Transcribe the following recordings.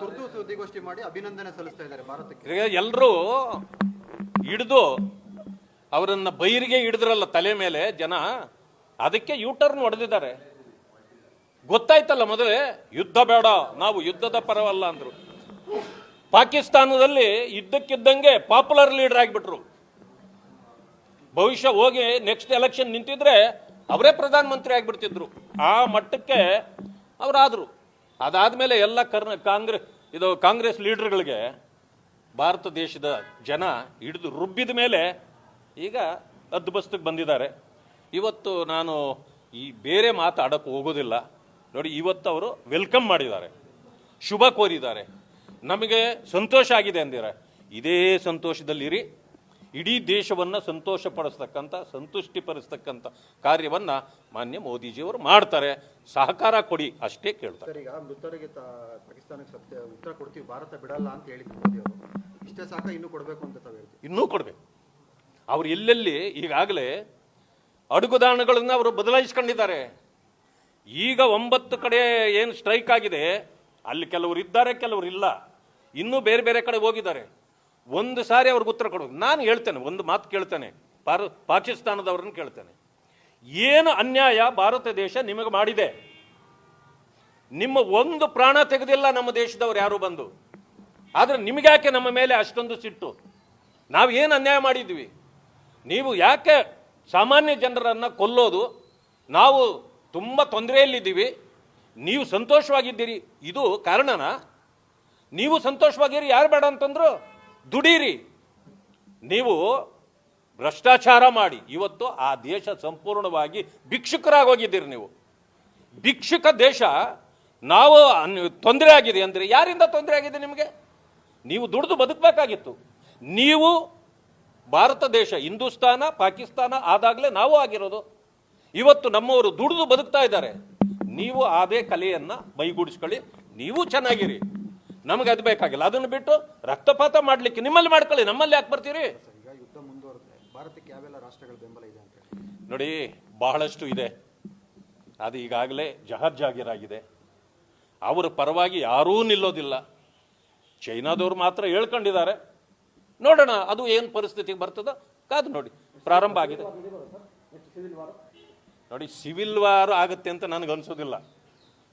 ತುರ್ತು ಸುದ್ದಿಗೋಷ್ಠಿ ಮಾಡಿ ಅಭಿನಂದನೆ ಸಲ್ಲಿಸ್ತಾ ಭಾರತಕ್ಕೆ. ಎಲ್ಲರೂ ಹಿಡಿದು ಅವರನ್ನ ಬೈರಿಗೆ ಹಿಡಿದ್ರಲ್ಲ ತಲೆ ಮೇಲೆ ಜನ, ಅದಕ್ಕೆ ಯೂಟರ್ನ್ ಹೊಡೆದಿದ್ದಾರೆ. ಗೊತ್ತಾಯ್ತಲ್ಲ ಮೊದಲೇ, ಯುದ್ಧ ಬೇಡ, ನಾವು ಯುದ್ಧದ ಪರವಲ್ಲ ಅಂದ್ರು. ಪಾಕಿಸ್ತಾನದಲ್ಲಿ ಇದ್ದಕ್ಕಿದ್ದಂಗೆ ಪಾಪ್ಯುಲರ್ ಲೀಡರ್ ಆಗಿಬಿಟ್ರು. ಭವಿಷ್ಯ ಹೋಗಿ ನೆಕ್ಸ್ಟ್ ಎಲೆಕ್ಷನ್ ನಿಂತಿದ್ರೆ ಅವರೇ ಪ್ರಧಾನಮಂತ್ರಿ ಆಗಿಬಿಡ್ತಿದ್ರು. ಆ ಮಟ್ಟಕ್ಕೆ ಅವರಾದ್ರು. ಅದಾದ್ಮೇಲೆ ಎಲ್ಲ ಕರ್ನ ಕಾಂಗ್ರೆಸ್ ಇದು ಕಾಂಗ್ರೆಸ್ ಲೀಡರ್ಗಳಿಗೆ ಭಾರತ ದೇಶದ ಜನ ಹಿಡಿದು ರುಬ್ಬಿದ ಮೇಲೆ ಈಗ ಅದ್ಬಸ್ತಕ್ಕೆ ಬಂದಿದ್ದಾರೆ. ಇವತ್ತು ನಾನು ಈ ಬೇರೆ ಮಾತಾಡಕ್ಕೆ ಹೋಗೋದಿಲ್ಲ. ನೋಡಿ, ಇವತ್ತು ಅವರು ವೆಲ್ಕಮ್ ಮಾಡಿದ್ದಾರೆ. ಶುಭ ಕೋರಿದ್ದಾರೆ. ನಮಗೆ ಸಂತೋಷ ಆಗಿದೆ ಅಂದಿರ ಇದೇ ಸಂತೋಷದಲ್ಲಿರಿ. ಇಡೀ ದೇಶವನ್ನು ಸಂತೋಷಪಡಿಸ್ತಕ್ಕಂಥ ಸಂತುಷ್ಟಿ ಪಡಿಸ್ತಕ್ಕಂಥ ಕಾರ್ಯವನ್ನ ಮಾನ್ಯ ಮೋದಿಜಿಯವರು ಮಾಡ್ತಾರೆ. ಸಹಕಾರ ಕೊಡಿ ಅಷ್ಟೇ ಕೇಳ್ತಾರೆ. ಈಗ ಮೃತರಿಗೆ ಪಾಕಿಸ್ತಾನಕ್ಕೆ ಸತ್ಯ ಉತ್ತರ ಕೊಡ್ತೀವಿ ಭಾರತ ಬಿಡಲ್ಲ ಅಂತ ಹೇಳಿದ್ರು ಮೋದಿ ಅವರು. ಇಷ್ಟೇ ಸಾಕ ಇನ್ನೂ ಕೊಡಬೇಕು ಅಂತ ತಾವು ಹೇಳ್ತೀವಿ ಇನ್ನೂ ಕೊಡಬೇಕು. ಅವ್ರು ಎಲ್ಲೆಲ್ಲಿ ಈಗಾಗಲೇ ಅಡುಗುದಾಣಗಳನ್ನು ಅವರು ಬದಲಾಯಿಸ್ಕೊಂಡಿದ್ದಾರೆ. ಈಗ ಒಂಬತ್ತು ಕಡೆ ಏನು ಸ್ಟ್ರೈಕ್ ಆಗಿದೆ ಅಲ್ಲಿ ಕೆಲವರು ಇದ್ದಾರೆ ಕೆಲವರು ಇಲ್ಲ. ಇನ್ನೂ ಬೇರೆ ಬೇರೆ ಕಡೆ ಹೋಗಿದ್ದಾರೆ. ಒಂದು ಸಾರಿ ಅವ್ರಿಗೆ ಉತ್ತರ ಕೊಡಬೇಕು ನಾನು ಹೇಳ್ತೇನೆ, ಒಂದು ಮಾತು ಕೇಳ್ತೇನೆ. ಪಾರ, ಪಾಕಿಸ್ತಾನದವ್ರನ್ನ ಕೇಳ್ತೇನೆ. ಏನು ಅನ್ಯಾಯ ಭಾರತ ದೇಶ ನಿಮಗೆ ಮಾಡಿದೆ? ನಿಮ್ಮ ಒಂದು ಪ್ರಾಣ ತೆಗೆದಿಲ್ಲ ನಮ್ಮ ದೇಶದವ್ರು ಯಾರು ಬಂದು? ಆದ್ರೆ ನಿಮಗ್ಯಾಕೆ ನಮ್ಮ ಮೇಲೆ ಅಷ್ಟೊಂದು ಸಿಟ್ಟು? ನಾವು ಏನು ಅನ್ಯಾಯ ಮಾಡಿದ್ವಿ? ನೀವು ಯಾಕೆ ಸಾಮಾನ್ಯ ಜನರನ್ನು ಕೊಲ್ಲೋದು? ನಾವು ತುಂಬ ತೊಂದರೆಯಲ್ಲಿದ್ದೀವಿ. ನೀವು ಸಂತೋಷವಾಗಿದ್ದೀರಿ. ಇದು ಕಾರಣನಾ? ನೀವು ಸಂತೋಷವಾಗಿರಿ, ಯಾರು ಬೇಡ ಅಂತಂದ್ರು? ದುಡೀರಿ. ನೀವು ಭ್ರಷ್ಟಾಚಾರ ಮಾಡಿ. ಇವತ್ತು ಆ ದೇಶ ಸಂಪೂರ್ಣವಾಗಿ ಭಿಕ್ಷುಕರಾಗಿ ಹೋಗಿದ್ದೀರಿ ನೀವು. ಭಿಕ್ಷುಕ ದೇಶ ನಾವು ತೊಂದರೆ ಆಗಿದೆ ಅಂದರೆ ಯಾರಿಂದ ತೊಂದರೆ ಆಗಿದೆ ನಿಮಗೆ? ನೀವು ದುಡಿದು ಬದುಕಬೇಕಾಗಿತ್ತು. ನೀವು ಭಾರತ ದೇಶ, ಹಿಂದೂಸ್ತಾನ, ಪಾಕಿಸ್ತಾನ ಆದಾಗಲೇ ನಾವು ಆಗಿರೋದು. ಇವತ್ತು ನಮ್ಮವರು ದುಡಿದು ಬದುಕ್ತಾ ಇದ್ದಾರೆ. ನೀವು ಅದೇ ಕಲೆಯನ್ನು ಮೈಗೂಡಿಸ್ಕೊಳ್ಳಿ. ನೀವು ಚೆನ್ನಾಗಿರಿ. ನಮಗೆ ಅದು ಬೇಕಾಗಿಲ್ಲ. ಅದನ್ನು ಬಿಟ್ಟು ರಕ್ತಪಾತ ಮಾಡ್ಲಿಕ್ಕೆ ನಿಮ್ಮಲ್ಲಿ ಮಾಡ್ಕೊಳ್ಳಿ, ನಮ್ಮಲ್ಲಿ ಯಾಕೆ ಬರ್ತೀರಿ? ಭಾರತಕ್ಕೆ ಯಾವೆಲ್ಲ ರಾಷ್ಟ್ರಗಳ ಬೆಂಬಲ ಇದೆ ನೋಡಿ, ಬಹಳಷ್ಟು ಇದೆ. ಅದು ಈಗಾಗಲೇ ಜಹರ್ಜಾಗಿರಾಗಿದೆ ಅವರ ಪರವಾಗಿ ಯಾರೂ ನಿಲ್ಲೋದಿಲ್ಲ. ಚೈನಾದವ್ರು ಮಾತ್ರ ಹೇಳ್ಕೊಂಡಿದ್ದಾರೆ. ನೋಡೋಣ, ಅದು ಏನು ಪರಿಸ್ಥಿತಿಗೆ ಬರ್ತದ? ಕಾದು ನೋಡಿ. ಪ್ರಾರಂಭ ಆಗಿದೆ. ನೋಡಿ, ಸಿವಿಲ್ ವಾರ್ ಆಗುತ್ತೆ ಅಂತ ನನಗೆ ಅನ್ಸೋದಿಲ್ಲ.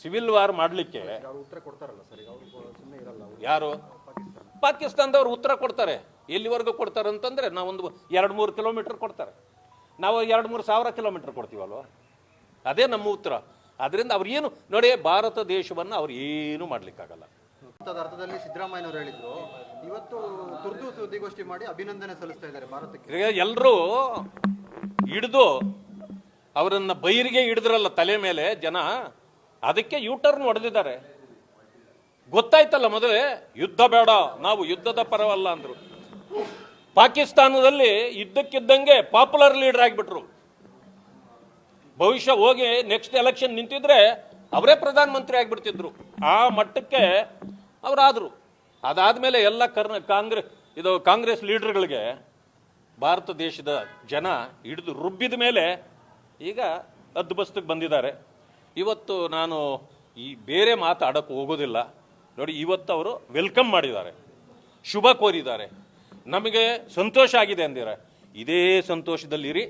ಸಿವಿಲ್ ವಾರ್ ಮಾಡಲಿಕ್ಕೆ ಉತ್ತರ ಕೊಡ್ತಾರಲ್ಲ ಸರ್ ಸುಮ್ಮನೆ ಇರಲ್ಲ ಅವರು. ಯಾರು? ಪಾಕಿಸ್ತಾನ. ಪಾಕಿಸ್ತಾನದವ್ರು ಉತ್ತರ ಕೊಡ್ತಾರೆ. ಎಲ್ಲಿವರೆಗೂ ಕೊಡ್ತಾರೆ ಅಂತಂದ್ರೆ ನಾವೊಂದು ಎರಡು ಮೂರು ಕಿಲೋಮೀಟರ್ ಕೊಡ್ತಾರೆ. ನಾವು ಎರಡು ಮೂರು ಸಾವಿರ ಕಿಲೋಮೀಟರ್ ಕೊಡ್ತೀವಲ್ವ? ಅದೇ ನಮ್ಮ ಉತ್ತರ. ಅದರಿಂದ ಅವ್ರು ಏನು ನೋಡಿ ಭಾರತ ದೇಶವನ್ನು ಅವ್ರು ಏನು ಮಾಡ್ಲಿಕ್ಕಾಗಲ್ಲ. ಅರ್ಥದ ಅರ್ಥದಲ್ಲಿ ಸಿದ್ದರಾಮಯ್ಯನವರು ಹೇಳಿದ್ರು ಇವತ್ತು ತುರ್ತು ಸುದ್ದಿಗೋಷ್ಠಿ ಮಾಡಿ ಅಭಿನಂದನೆ ಸಲ್ಲಿಸ್ತಾ ಇದ್ದಾರೆ ಭಾರತಕ್ಕೆ. ಎಲ್ಲರೂ ಹಿಡಿದು ಅವರನ್ನ ಬೈರಿಗೆ ಹಿಡಿದ್ರಲ್ಲ ತಲೆ ಮೇಲೆ ಜನ ಅದಕ್ಕೆ ಯೂಟರ್ನ್ ಹೊಡೆದಿದ್ದಾರೆ. ಗೊತ್ತಾಯ್ತಲ್ಲ ಮೊದಲೇ, ಯುದ್ಧ ಬೇಡ, ನಾವು ಯುದ್ಧದ ಪರವಲ್ಲ ಅಂದ್ರು. ಪಾಕಿಸ್ತಾನದಲ್ಲಿ ಇದ್ದಕ್ಕಿದ್ದಂಗೆ ಪಾಪ್ಯುಲರ್ ಲೀಡರ್ ಆಗಿಬಿಟ್ರು. ಭವಿಷ್ಯ ಹೋಗಿ ನೆಕ್ಸ್ಟ್ ಎಲೆಕ್ಷನ್ ನಿಂತಿದ್ರೆ ಅವರೇ ಪ್ರಧಾನಮಂತ್ರಿ ಆಗಿಬಿಡ್ತಿದ್ರು. ಆ ಮಟ್ಟಕ್ಕೆ ಅವರಾದ್ರು. ಅದಾದ್ಮೇಲೆ ಎಲ್ಲ ಕರ್ನ ಕಾಂಗ್ರೆಸ್ ಇದು ಕಾಂಗ್ರೆಸ್ ಲೀಡರ್ಗಳಿಗೆ ಭಾರತ ದೇಶದ ಜನ ಹಿಡಿದು ರುಬ್ಬಿದ ಮೇಲೆ ಈಗ ಅದ್ಬಸ್ತಕ್ಕೆ ಬಂದಿದ್ದಾರೆ. ಇವತ್ತು ನಾನು ಈ ಬೇರೆ ಮಾತಾಡಕ್ಕೆ ಹೋಗೋದಿಲ್ಲ. ನೋಡಿ ಇವತ್ತು ಅವರು ವೆಲ್ಕಮ್ ಮಾಡಿದ್ದಾರೆ. ಶುಭ ಕೋರಿದ್ದಾರೆ. ನಮಗೆ ಸಂತೋಷ ಆಗಿದೆ ಅಂದಿರ ಇದೇ ಸಂತೋಷದಲ್ಲಿರಿ.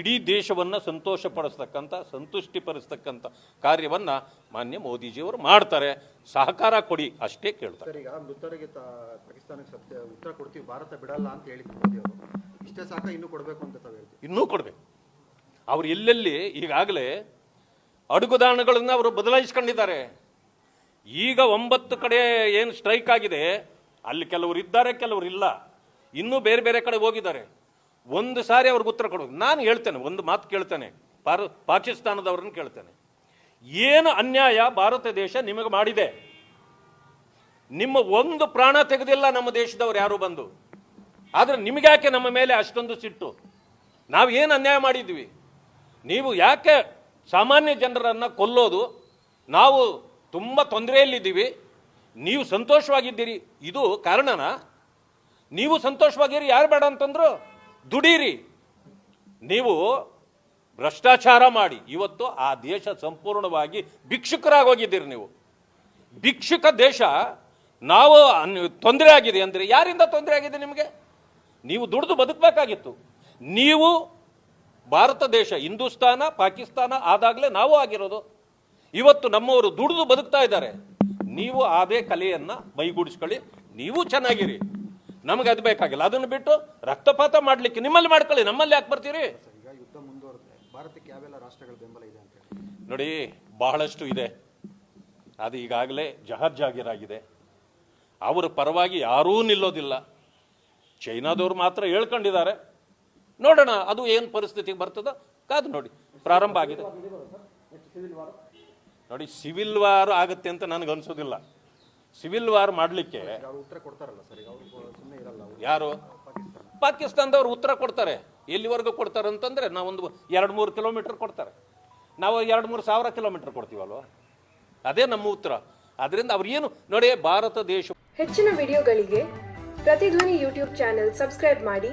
ಇಡೀ ದೇಶವನ್ನು ಸಂತೋಷ ಪಡಿಸ್ತಕ್ಕಂಥ ಸಂತುಷ್ಟಿಪಡಿಸ್ತಕ್ಕಂಥ ಕಾರ್ಯವನ್ನು ಕಾರ್ಯವನ್ನ ಮಾನ್ಯ ಮೋದಿಜಿಯವರು ಮಾಡ್ತಾರೆ. ಸಹಕಾರ ಕೊಡಿ ಅಷ್ಟೇ ಕೇಳ್ತಾರೆ. ಈಗ ಮೃತರಿಗೆ ಪಾಕಿಸ್ತಾನಕ್ಕೆ ಸತ್ಯ ಉತ್ತರ ಕೊಡ್ತೀವಿ ಭಾರತ ಬಿಡಲ್ಲ ಅಂತ ಅವರು. ಇಷ್ಟೇ ಸಾಕ ಇನ್ನೂ ಕೊಡಬೇಕು ಅಂತ ಇನ್ನೂ ಕೊಡಬೇಕು. ಅವ್ರು ಎಲ್ಲೆಲ್ಲಿ ಈಗಾಗಲೇ ಅಡುಗುದಾಣಗಳನ್ನ ಅವರು ಬದಲಾಯಿಸ್ಕೊಂಡಿದ್ದಾರೆ. ಈಗ ಒಂಬತ್ತು ಕಡೆ ಏನು ಸ್ಟ್ರೈಕ್ ಆಗಿದೆ, ಅಲ್ಲಿ ಕೆಲವರು ಇದ್ದಾರೆ, ಕೆಲವರು ಇಲ್ಲ. ಇನ್ನೂ ಬೇರೆ ಬೇರೆ ಕಡೆ ಹೋಗಿದ್ದಾರೆ. ಒಂದು ಸಾರಿ ಅವ್ರಿಗೆ ಉತ್ತರ ಕೊಡಬೇಕು ನಾನು ಹೇಳ್ತೇನೆ, ಒಂದು ಮಾತು ಕೇಳ್ತೇನೆ. ಪಾರ, ಪಾಕಿಸ್ತಾನದವ್ರನ್ನ ಕೇಳ್ತೇನೆ. ಏನು ಅನ್ಯಾಯ ಭಾರತ ದೇಶ ನಿಮಗೆ ಮಾಡಿದೆ? ನಿಮ್ಮ ಒಂದು ಪ್ರಾಣ ತೆಗೆದಿಲ್ಲ ನಮ್ಮ ದೇಶದವ್ರು ಯಾರು ಬಂದು? ಆದ್ರೆ ನಿಮಗ್ಯಾಕೆ ನಮ್ಮ ಮೇಲೆ ಅಷ್ಟೊಂದು ಸಿಟ್ಟು? ನಾವು ಏನು ಅನ್ಯಾಯ ಮಾಡಿದ್ವಿ? ನೀವು ಯಾಕೆ ಸಾಮಾನ್ಯ ಜನರನ್ನು ಕೊಲ್ಲೋದು ನಾವು ತುಂಬ ತೊಂದರೆಯಲ್ಲಿದ್ದೀವಿ. ನೀವು ಸಂತೋಷವಾಗಿದ್ದೀರಿ. ಇದು ಕಾರಣನ? ನೀವು ಸಂತೋಷವಾಗಿರಿ, ಯಾರು ಬೇಡ ಅಂತಂದ್ರು? ದುಡೀರಿ. ನೀವು ಭ್ರಷ್ಟಾಚಾರ ಮಾಡಿ. ಇವತ್ತು ಆ ದೇಶ ಸಂಪೂರ್ಣವಾಗಿ ಭಿಕ್ಷುಕರಾಗಿ ಹೋಗಿದ್ದೀರಿ ನೀವು. ಭಿಕ್ಷುಕ ದೇಶ ನಾವು ತೊಂದರೆ ಆಗಿದೆ ಅಂದರೆ ಯಾರಿಂದ ತೊಂದರೆ ಆಗಿದೆ ನಿಮಗೆ? ನೀವು ದುಡಿದು ಬದುಕಬೇಕಾಗಿತ್ತು. ನೀವು ಭಾರತ ದೇಶ ಹಿಂದೂಸ್ತಾನ ಪಾಕಿಸ್ತಾನ ಆದಾಗಲೇ ನಾವು ಆಗಿರೋದು. ಇವತ್ತು ನಮ್ಮವರು ದುಡಿದು ಬದುಕ್ತಾ ಇದ್ದಾರೆ. ನೀವು ಅದೇ ಕಲೆಯನ್ನ ಮೈಗೂಡಿಸ್ಕೊಳ್ಳಿ. ನೀವು ಚೆನ್ನಾಗಿರಿ. ನಮಗೆ ಅದು ಬೇಕಾಗಿಲ್ಲ. ಅದನ್ನು ಬಿಟ್ಟು ರಕ್ತಪಾತ ಮಾಡಲಿಕ್ಕೆ ನಿಮ್ಮಲ್ಲಿ ಮಾಡ್ಕೊಳ್ಳಿ. ನಮ್ಮಲ್ಲಿ ಯಾಕೆ ಬರ್ತೀರಿ? ಭಾರತಕ್ಕೆ ಯಾವೆಲ್ಲ ರಾಷ್ಟ್ರಗಳ ಬೆಂಬಲ ಇದೆ ಅಂತ ನೋಡಿ ಬಹಳಷ್ಟು ಇದೆ. ಅದು ಈಗಾಗಲೇ ಜಹರ್ ಜಾಗೀರಾಗಿದೆ. ಅವರ ಪರವಾಗಿ ಯಾರೂ ನಿಲ್ಲೋದಿಲ್ಲ. ಚೈನಾದವ್ರು ಮಾತ್ರ ಹೇಳ್ಕೊಂಡಿದ್ದಾರೆ. ನೋಡೋಣ, ಅದು ಏನು ಪರಿಸ್ಥಿತಿಗೆ ಬರ್ತದೋ, ಕಾದು ನೋಡಿ. ಪ್ರಾರಂಭ ಆಗಿದೆ. ನೋಡಿ, ಸಿವಿಲ್ ವಾರ್ ಆಗುತ್ತೆ ಅಂತ ನನಗೆ ಅನಿಸೋದಿಲ್ಲ. ಸಿವಿಲ್ ವಾರ್ ಮಾಡಲಿಕ್ಕೆ ಯಾರು? ಪಾಕಿಸ್ತಾನ ಪಾಕಿಸ್ತಾನದವ್ರು ಉತ್ತರ ಕೊಡ್ತಾರೆ. ಎಲ್ಲಿವರೆಗೂ ಕೊಡ್ತಾರೆ ಅಂತಂದ್ರೆ ನಾವೊಂದು ಎರಡು ಮೂರು ಕಿಲೋಮೀಟರ್ ಕೊಡ್ತಾರೆ. ನಾವು ಎರಡು ಮೂರು ಸಾವಿರ ಕಿಲೋಮೀಟರ್ ಕೊಡ್ತೀವಲ್ವ? ಅದೇ ನಮ್ಮ ಉತ್ತರ. ಅದರಿಂದ ಅವ್ರೇನು ನೋಡಿ, ಭಾರತ ದೇಶ ಹೆಚ್ಚಿನ ವಿಡಿಯೋಗಳಿಗೆ ಪ್ರತಿಧ್ವನಿ ಯೂಟ್ಯೂಬ್ ಚಾನೆಲ್ ಸಬ್ಸ್ಕ್ರೈಬ್ ಮಾಡಿ.